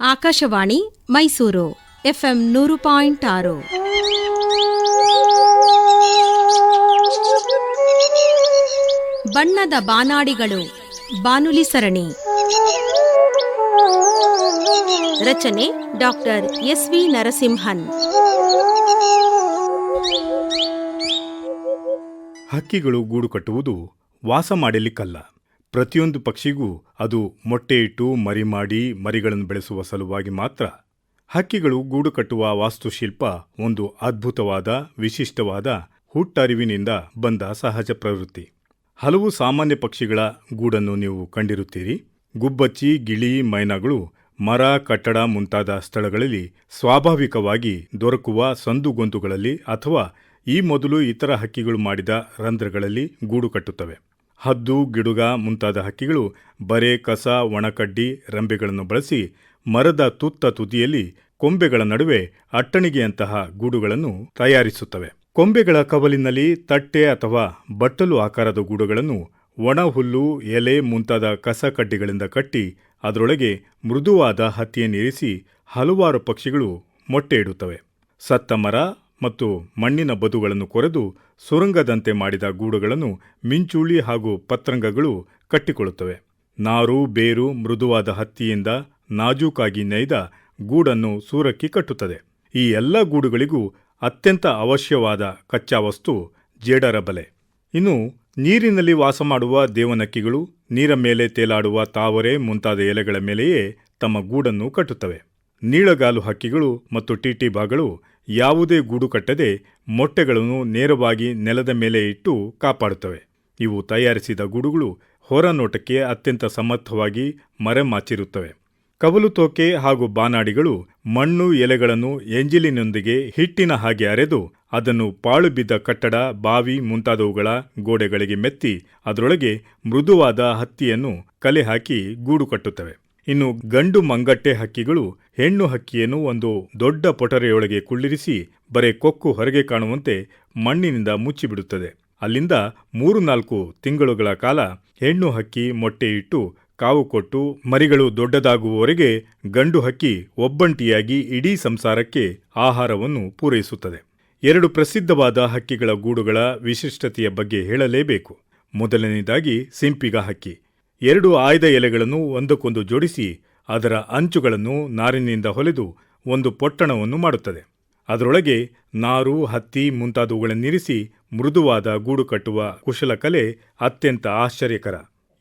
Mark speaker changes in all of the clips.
Speaker 1: Akashvani Mysuru FM ನೂರು point ಆರು. ಬಣ್ಣದ ಬಾನಾಡಿಗಳು, ಬಾನುಲಿ ಸರಣಿ. ರಚನೆ ಡಾಕ್ಟರ್ ಎಸ್ ವಿ ನರಸಿಂಹನ್.
Speaker 2: ಹಕ್ಕಿಗಳು ಗೂಡು ಕಟ್ಟುವುದು ವಾಸ ಮಾಡಲಿಕ್ಕಲ್ಲ. ಪ್ರತಿಯೊಂದು ಪಕ್ಷಿಗೂ ಅದು ಮೊಟ್ಟೆ ಇಟ್ಟು ಮರಿ ಮಾಡಿ ಮರಿಗಳನ್ನು ಬೆಳೆಸುವ ಸಲುವಾಗಿ ಮಾತ್ರ. ಹಕ್ಕಿಗಳು ಗೂಡು ಕಟ್ಟುವ ವಾಸ್ತುಶಿಲ್ಪ ಒಂದು ಅದ್ಭುತವಾದ, ವಿಶಿಷ್ಟವಾದ ಹುಟ್ಟರಿವಿನಿಂದ ಬಂದ ಸಹಜ ಪ್ರವೃತ್ತಿ. ಹಲವು ಸಾಮಾನ್ಯ ಪಕ್ಷಿಗಳ ಗೂಡನ್ನು ನೀವು ಕಂಡಿರುತ್ತೀರಿ. ಗುಬ್ಬಚ್ಚಿ, ಗಿಳಿ, ಮೈನಾಗಳು, ಮರ, ಕಟ್ಟಡ ಮುಂತಾದ ಸ್ಥಳಗಳಲ್ಲಿ ಸ್ವಾಭಾವಿಕವಾಗಿ ದೊರಕುವ ಸಂದುಗೊಂದುಗಳಲ್ಲಿ ಅಥವಾ ಈ ಮೊದಲು ಇತರ ಹಕ್ಕಿಗಳು ಮಾಡಿದ ರಂಧ್ರಗಳಲ್ಲಿ ಗೂಡು ಕಟ್ಟುತ್ತವೆ. ಹದ್ದು, ಗಿಡುಗ ಮುಂತಾದ ಹಕ್ಕಿಗಳು ಬರೆ, ಕಸ, ಒಣಕಡ್ಡಿ, ರಂಬೆಗಳನ್ನು ಬಳಸಿ ಮರದ ತುತ್ತ ತುದಿಯಲ್ಲಿ ಕೊಂಬೆಗಳ ನಡುವೆ ಅಟ್ಟಣಿಗೆಯಂತಹ ಗೂಡುಗಳನ್ನು ತಯಾರಿಸುತ್ತವೆ. ಕೊಂಬೆಗಳ ಕವಲಿನಲ್ಲಿ ತಟ್ಟೆ ಅಥವಾ ಬಟ್ಟಲು ಆಕಾರದ ಗೂಡುಗಳನ್ನು ಒಣಹುಲ್ಲು ಎಲೆ ಮುಂತಾದ ಕಸ ಕಡ್ಡಿಗಳಿಂದ ಕಟ್ಟಿ ಅದರೊಳಗೆ ಮೃದುವಾದ ಹತ್ತಿಯನ್ನಿರಿಸಿ ಹಲವಾರು ಪಕ್ಷಿಗಳು ಮೊಟ್ಟೆ ಇಡುತ್ತವೆ. ಸತ್ತ ಮರ ಮತ್ತು ಮಣ್ಣಿನ ಬದುಗಳನ್ನು ಕೊರೆದು ಸುರಂಗದಂತೆ ಮಾಡಿದ ಗೂಡುಗಳನ್ನು ಮಿಂಚುಳಿ ಹಾಗೂ ಪತ್ರಂಗಗಳು ಕಟ್ಟಿಕೊಳ್ಳುತ್ತವೆ. ನಾರು, ಬೇರು, ಮೃದುವಾದ ಹತ್ತಿಯಿಂದ ನಾಜೂಕಾಗಿ ನೇಯ್ದ ಗೂಡನ್ನು ಸೂರಕ್ಕಿ ಕಟ್ಟುತ್ತದೆ. ಈ ಎಲ್ಲ ಗೂಡುಗಳಿಗೂ ಅತ್ಯಂತ ಅವಶ್ಯವಾದ ಕಚ್ಚಾ ವಸ್ತು ಜೇಡರ ಬಲೆ. ಇನ್ನು ನೀರಿನಲ್ಲಿ ವಾಸ ಮಾಡುವ ದೇವನಕ್ಕಿಗಳು, ನೀರ ಮೇಲೆ ತೇಲಾಡುವ ತಾವರೆ ಮುಂತಾದ ಎಲೆಗಳ ಮೇಲೆಯೇ ತಮ್ಮ ಗೂಡನ್ನು ಕಟ್ಟುತ್ತವೆ. ನೀಳಗಾಲು ಹಕ್ಕಿಗಳು ಮತ್ತು ಟಿಟಿಬಾಗಳು ಯಾವುದೇ ಗೂಡು ಕಟ್ಟದೆ ಮೊಟ್ಟೆಗಳನ್ನು ನೇರವಾಗಿ ನೆಲದ ಮೇಲೆ ಇಟ್ಟು ಕಾಪಾಡುತ್ತವೆ. ಇವು ತಯಾರಿಸಿದ ಗೂಡುಗಳು ಹೊರನೋಟಕ್ಕೆ ಅತ್ಯಂತ ಸಮರ್ಥವಾಗಿ ಮರೆಮಾಚಿರುತ್ತವೆ. ಕವಲು ತೋಕೆ ಹಾಗೂ ಬಾನಾಡಿಗಳು ಮಣ್ಣು ಎಲೆಗಳನ್ನು ಎಂಜಿಲಿನೊಂದಿಗೆ ಹಿಟ್ಟಿನ ಹಾಗೆ ಅರೆದು ಅದನ್ನು ಪಾಳು ಬಿದ್ದ ಕಟ್ಟಡ, ಬಾವಿ ಮುಂತಾದವುಗಳ ಗೋಡೆಗಳಿಗೆ ಮೆತ್ತಿ ಅದರೊಳಗೆ ಮೃದುವಾದ ಹತ್ತಿಯನ್ನು ಕಲೆ ಹಾಕಿ ಗೂಡು ಕಟ್ಟುತ್ತವೆ. ಇನ್ನು ಗಂಡು ಮಂಗಟ್ಟೆ ಹಕ್ಕಿಗಳು, ಹೆಣ್ಣು ಹಕ್ಕಿಯನ್ನು ಒಂದು ದೊಡ್ಡ ಪೊಟರೆಯೊಳಗೆ ಕುಳ್ಳಿರಿಸಿ, ಬರೇ ಕೊಕ್ಕು ಹೊರಗೆ ಕಾಣುವಂತೆ ಮಣ್ಣಿನಿಂದ ಮುಚ್ಚಿಬಿಡುತ್ತದೆ. ಅಲ್ಲಿಂದ ಮೂರು ನಾಲ್ಕು ತಿಂಗಳುಗಳ ಕಾಲ ಹೆಣ್ಣು ಹಕ್ಕಿ ಮೊಟ್ಟೆ ಇಟ್ಟು, ಕಾವು ಕೊಟ್ಟು, ಮರಿಗಳು ದೊಡ್ಡದಾಗುವವರೆಗೆ ಗಂಡು ಹಕ್ಕಿ ಒಬ್ಬಂಟಿಯಾಗಿ ಇಡೀ ಸಂಸಾರಕ್ಕೆ ಆಹಾರವನ್ನು ಪೂರೈಸುತ್ತದೆ. ಎರಡು ಪ್ರಸಿದ್ಧವಾದ ಹಕ್ಕಿಗಳ ಗೂಡುಗಳ ವಿಶಿಷ್ಟತೆಯ ಬಗ್ಗೆ ಹೇಳಲೇಬೇಕು. ಮೊದಲನೆಯದಾಗಿ ಸಿಂಪಿಗ ಹಕ್ಕಿ. ಎರಡು ಆಯ್ದ ಎಲೆಗಳನ್ನು ಒಂದಕ್ಕೊಂದು ಜೋಡಿಸಿ ಅದರ ಅಂಚುಗಳನ್ನು ನಾರಿನಿಂದ ಹೊಲೆದು ಒಂದು ಪೊಟ್ಟಣವನ್ನು ಮಾಡುತ್ತದೆ. ಅದರೊಳಗೆ ನಾರು, ಹತ್ತಿ ಮುಂತಾದವುಗಳನ್ನಿರಿಸಿ ಮೃದುವಾದ ಗೂಡು ಕಟ್ಟುವ ಕುಶಲಕಲೆ ಅತ್ಯಂತ ಆಶ್ಚರ್ಯಕರ.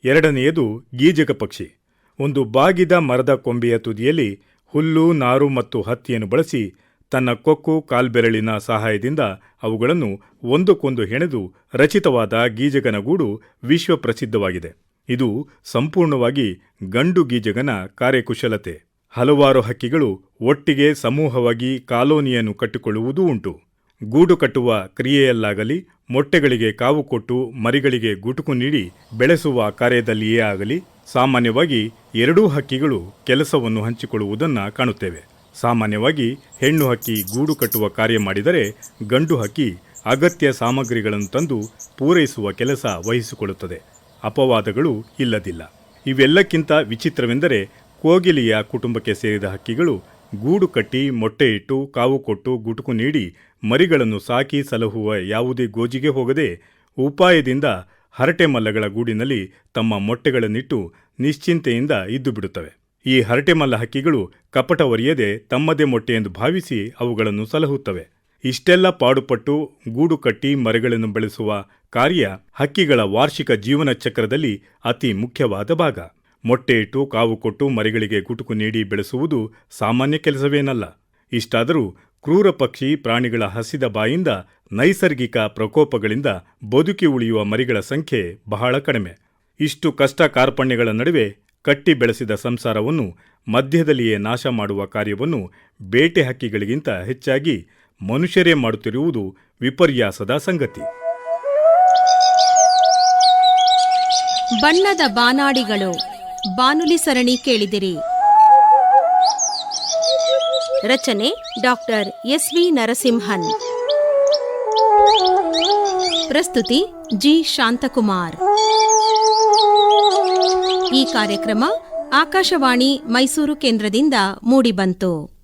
Speaker 2: ಎರಡನೆಯದು ಗೀಜಕ ಪಕ್ಷಿ. ಒಂದು ಬಾಗಿದ ಮರದ ಕೊಂಬೆಯ ತುದಿಯಲ್ಲಿ ಹುಲ್ಲು, ನಾರು ಮತ್ತು ಹತ್ತಿಯನ್ನು ಬಳಸಿ ತನ್ನ ಕೊಕ್ಕು, ಕಾಲ್ಬೆರಳಿನ ಸಹಾಯದಿಂದ ಅವುಗಳನ್ನು ಒಂದಕ್ಕೊಂದು ಹೆಣೆದು ರಚಿತವಾದ ಗೀಜಗನ ಗೂಡು ವಿಶ್ವ ಪ್ರಸಿದ್ಧವಾಗಿದೆ ಇದು ಸಂಪೂರ್ಣವಾಗಿ ಗಂಡು ಗೀಜಗನ ಕಾರ್ಯಕುಶಲತೆ. ಹಲವಾರು ಹಕ್ಕಿಗಳು ಒಟ್ಟಿಗೆ ಸಮೂಹವಾಗಿ ಕಾಲೋನಿಯನ್ನು ಕಟ್ಟಿಕೊಳ್ಳುವುದೂ ಉಂಟು. ಗೂಡು ಕಟ್ಟುವ ಕ್ರಿಯೆಯಲ್ಲಾಗಲಿ, ಮೊಟ್ಟೆಗಳಿಗೆ ಕಾವು ಕೊಟ್ಟು ಮರಿಗಳಿಗೆ ಗುಟುಕು ನೀಡಿ ಬೆಳೆಸುವ ಕಾರ್ಯದಲ್ಲಿಯೇ ಆಗಲಿ, ಸಾಮಾನ್ಯವಾಗಿ ಎರಡೂ ಹಕ್ಕಿಗಳು ಕೆಲಸವನ್ನು ಹಂಚಿಕೊಳ್ಳುವುದನ್ನು ಕಾಣುತ್ತೇವೆ. ಸಾಮಾನ್ಯವಾಗಿ ಹೆಣ್ಣು ಹಕ್ಕಿ ಗೂಡು ಕಟ್ಟುವ ಕಾರ್ಯ ಮಾಡಿದರೆ ಗಂಡು ಹಕ್ಕಿ ಅಗತ್ಯ ಸಾಮಗ್ರಿಗಳನ್ನು ತಂದು ಪೂರೈಸುವ ಕೆಲಸ ವಹಿಸಿಕೊಳ್ಳುತ್ತದೆ. ಅಪವಾದಗಳು ಇಲ್ಲದಿಲ್ಲ. ಇವೆಲ್ಲಕ್ಕಿಂತ ವಿಚಿತ್ರವೆಂದರೆ ಕೋಗಿಲಿಯ ಕುಟುಂಬಕ್ಕೆ ಸೇರಿದ ಹಕ್ಕಿಗಳು ಗೂಡು ಕಟ್ಟಿ, ಮೊಟ್ಟೆ ಇಟ್ಟು, ಕಾವು ಕೊಟ್ಟು, ಗುಟುಕು ನೀಡಿ, ಮರಿಗಳನ್ನು ಸಾಕಿ ಸಲಹುವ ಯಾವುದೇ ಗೋಜಿಗೆ ಹೋಗದೆ ಉಪಾಯದಿಂದ ಹರಟೆ ಮಲ್ಲಗಳ ಗೂಡಿನಲ್ಲಿ ತಮ್ಮ ಮೊಟ್ಟೆಗಳನ್ನಿಟ್ಟು ನಿಶ್ಚಿಂತೆಯಿಂದ ಇದ್ದು ಬಿಡುತ್ತವೆ. ಈ ಹರಟೆಮಲ್ಲ ಹಕ್ಕಿಗಳು ಕಪಟವರಿಯದೆ ತಮ್ಮದೇ ಮೊಟ್ಟೆ ಎಂದು ಭಾವಿಸಿ ಅವುಗಳನ್ನು ಸಲಹುತ್ತವೆ. ಇಷ್ಟೆಲ್ಲ ಪಾಡುಪಟ್ಟು ಗೂಡು ಕಟ್ಟಿ ಮರಿಗಳನ್ನು ಬೆಳೆಸುವ ಕಾರ್ಯ ಹಕ್ಕಿಗಳ ವಾರ್ಷಿಕ ಜೀವನ ಚಕ್ರದಲ್ಲಿ ಅತಿ ಮುಖ್ಯವಾದ ಭಾಗ. ಮೊಟ್ಟೆ ಇಟ್ಟು ಕಾವು ಕೊಟ್ಟು ಮರಿಗಳಿಗೆ ಗುಟುಕು ನೀಡಿ ಬೆಳೆಸುವುದು ಸಾಮಾನ್ಯ ಕೆಲಸವೇನಲ್ಲ. ಇಷ್ಟಾದರೂ ಕ್ರೂರ ಪಕ್ಷಿ ಪ್ರಾಣಿಗಳ ಹಸಿದ ಬಾಯಿಂದ ನೈಸರ್ಗಿಕ ಪ್ರಕೋಪಗಳಿಂದ ಬದುಕಿ ಉಳಿಯುವ ಮರಿಗಳ ಸಂಖ್ಯೆ ಬಹಳ ಕಡಿಮೆ. ಇಷ್ಟು ಕಷ್ಟ ಕಾರ್ಪಣ್ಯಗಳ ನಡುವೆ ಕಟ್ಟಿ ಬೆಳೆಸಿದ ಸಂಸಾರವನ್ನು ಮಧ್ಯದಲ್ಲಿಯೇ ನಾಶ ಮಾಡುವ ಕಾರ್ಯವನ್ನು ಬೇಟೆ ಹಕ್ಕಿಗಳಿಗಿಂತ ಹೆಚ್ಚಾಗಿ ಮನುಷ್ಯರೇ ಮಾಡುತ್ತಿರುವುದು ವಿಪರ್ಯಾಸದ ಸಂಗತಿ.
Speaker 1: ಬಣ್ಣದ ಬಾನಾಡಿಗಳು, ಬಾನುಲಿ ಸರಣಿ ಕೇಳಿದಿರಿ. ರಚನೆ ಡಾಕ್ಟರ್ ಎಸ್ ವಿ ನರಸಿಂಹನ್. ಪ್ರಸ್ತುತಿ ಜಿ. ಶಾಂತಕುಮಾರ್. ಈ ಕಾರ್ಯಕ್ರಮ ಆಕಾಶವಾಣಿ ಮೈಸೂರು ಕೇಂದ್ರದಿಂದ ಮೂಡಿಬಂತು.